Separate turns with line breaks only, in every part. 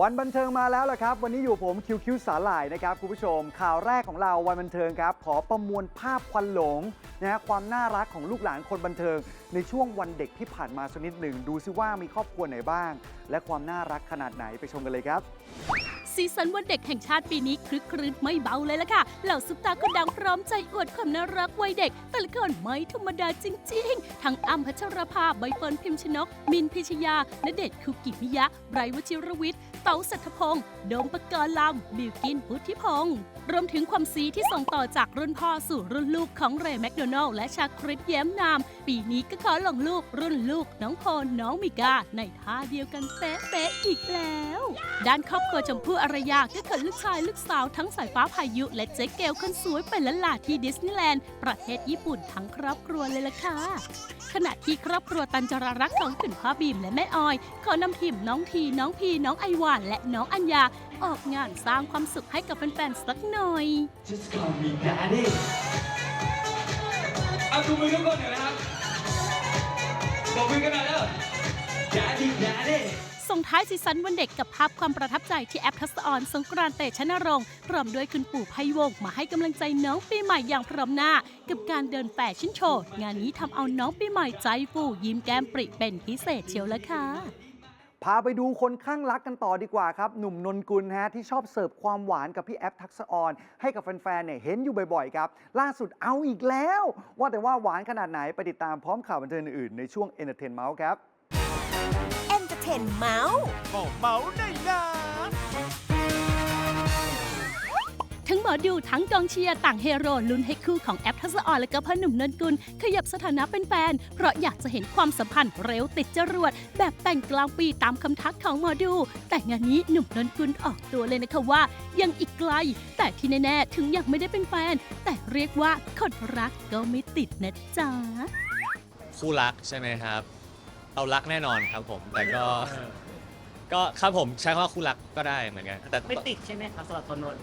วันบันเทิงมาแล้วล่ะครับ วันนี้อยู่ผมคิวคิวสาหร่ายนะครับคุณผู้ชม ข่าวแรกของเราวันบันเทิงครับ ขอประมวลภาพควันหลงนะฮะความน่ารักของลูกหลานคนบันเทิง ในช่วงวันเด็กที่ผ่านมาสักนิดหนึ่ง ดูซิว่ามีครอบครัวไหนบ้าง และความน่ารักขนาดไหนไปชมกันเลยครับ
ซีซันวันเด็กแห่งชาติปีนี้คลึกครื้นไม่เบาเลยล่ะค่ะ เหล่าซุปตาคนดังพร้อมใจอวดความน่ารักวัยเด็ก แต่ละคนไม่ธรรมดาจริง ๆ ทั้งอ้ำพัชรภาใบเฟิร์นพิมชนก มินพิชยาณเดชน์คุกิมิยะไบรท์วชิรวิทย์เต๋าสัทธพงศ์โดมปกรณ์ลำบิวกินพุทธิพงศ์รวมถึงความซีที่ส่งต่อจากรุ่นพ่อสู่รุ่นลูกของเรย์แมคโดนัลและชาคริตแย้มนาม ปีนี้ก็ขอลงลูกรุ่นลูกน้องโพลน้องมิกาในท่าเดียวกันเป๊ะๆอีกแล้ว ด้านครอบครัวชมพู่อารยาก็เขินลูกชายลูกสาวทั้งสายฟ้าพายุ และเจ๊เกลคนสวยไปละลาที่ดิสนีย์แลนด์ประเทศญี่ปุ่นทั้งครอบครัวเลยล่ะค่ะ ขณะที่ครอบครัวตันจรารักษ์ของคุณพ่อบีมและแม่ออย ขอนำทีมน้องทีน้องพีน้องไอวานและน้องอัญญา ออกงานสร้างความสุขให้กับแฟนๆสักหน่อย
Just call me daddy เอาดูมือทุกคนหน่อยนะครับบอกมือกันหน่อยแล้ว
ท้ายซีซันวันเด็กกับภาพความประทับใจที่แอปทัศออนสงกรานต์เตชนรงค์พร้อมด้วยคุณปู่ไพวงศ์มาให้กำลังใจน้องปีใหม่อย่างพร้อมหน้า กับการเดินแฟชั่นโชว์ งานนี้ทำเอาน้องปีใหม่ใจฟูยิ้มแก้มปริเป็นพิเศษเชียวละค่ะ
พาไปดูคนข้างรักกันต่อดีกว่าครับ หนุ่มนนกุลฮะที่ชอบเสิร์ฟความหวานกับพี่แอฟทักษออนให้กับแฟนๆเนี่ยเห็นอยู่บ่อยๆครับ ล่าสุดเอาอีกแล้ว ว่าแต่ว่าหวานขนาดไหนไปติดตามพร้อมข่าวบันเทิงอื่นๆในช่วง Entertain Mouse ครับ
เอนเตอร์เทนเมาส์
ก็เมาได้นะ
ทั้งหมอดูทั้งกองเชียร์ต่างเฮโร่ลุ้นให้คู่ของแอปทัศออนและก็พ่อหนุ่มนนกุล ขยับสถานะเป็นแฟน เพราะอยากจะเห็นความสัมพันธ์เร็วติดจรวด แบบแต่งกลางปีตามคำทักของหมอดู แต่งานนี้หนุ่มนนกุลออกตัวเลยนะคะว่า ยังอีกไกล แต่ที่แน่ๆ ถึงยังไม่ได้เป็นแฟน แต่เรียกว่าคนรักก็ไม่ติดนะจ๊ะ
คู่รักใช่ไหมครับ เรารักแน่นอนครับผม แต่ก็ ก็ครับผมใช้คำว่าคู่รักก็ได้เหมือนกันแต่
ไม่ติดใช่ไหมครับสำหรับคนนนท์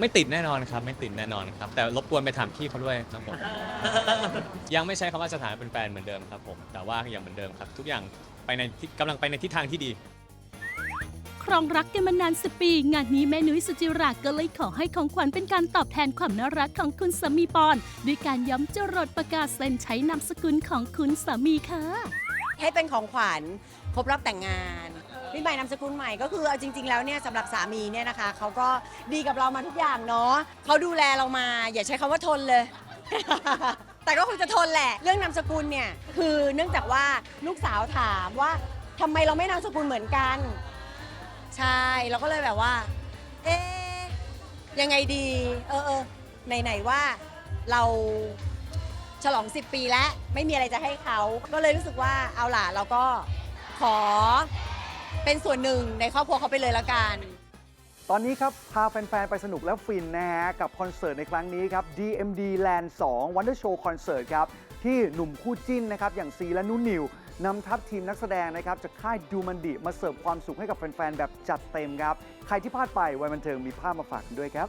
ไม่ติดแน่นอนครับ ไม่ติดแน่นอนครับ แต่รบกวนไปถามพี่เขาด้วยครับผม ยังไม่ใช้คำว่าสถานะเป็นแฟนเหมือนเดิมครับผม แต่ว่ายังเหมือนเดิมครับ ทุกอย่างไปในทิศกำลังไปในทิศทางที่ดี
ครองรักกันมานานสิปี งานนี้แม่นุ้ยสุจิราก็เลยขอให้ของขวัญเป็นการตอบแทนความน่ารักของคุณสามีปอน ด้วยการย้ำจรดประกาศเซ็นใช้นามสกุลของคุณสามีค่ะ
ให้เป็นของขวัญครบรอบแต่งงานพี่ใหม่นามสกุลใหม่ก็คือเอาจริง ๆ แล้วเนี่ยสำหรับสามีเนี่ยนะคะเขาก็ดีกับเรามาทุกอย่างเนาะเขาดูแลเรามา อย่าใช้คำว่าทนเลย แต่ก็คงจะทนแหละ เรื่องนามสกุลเนี่ยคือเนื่องจากว่าลูกสาวถามว่าทำไมเราไม่นามสกุลเหมือนกัน ใช่เราก็เลยแบบว่า เอ๊ะยังไงดี เออเออไหนๆว่าเรา ฉลอง 10 ปีแล้ว ไม่มีอะไรจะให้เขา ก็เลยรู้สึกว่าเอาล่ะเราก็ขอเป็นส่วนหนึ่งในครอบครัวเขาไปเลยละกัน
ตอนนี้ครับ พาแฟน ๆ ไปสนุกและฟินนะฮะ กับคอนเสิร์ตในครั้งนี้ครับ DMD Land 2 Wonder Show Concert ครับ ที่หนุ่มคู่จิ้นนะครับ อย่างซีและนุ่นนิวนำทัพทีมนักแสดงนะครับจากค่ายดูมันดิมาเสิร์ฟความสุขให้กับแฟน ๆ แบบจัดเต็มครับ ใครที่พลาดไปวันบันเทิงมีภาพมาฝากกันด้วยครับ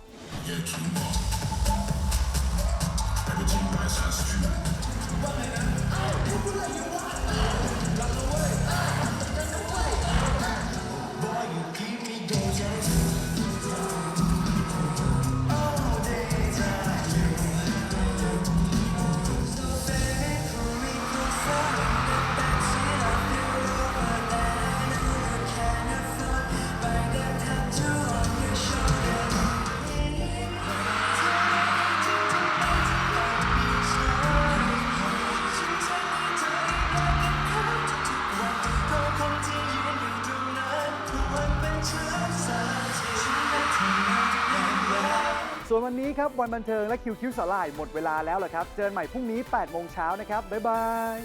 วนวันนี้ครับวันบันเทิงและคิวคิวสลายหมดเวลาแล้วเหรอครับ เจอกันใหม่พรุ่งนี้8โมงเช้านะครับบ๊ายบาย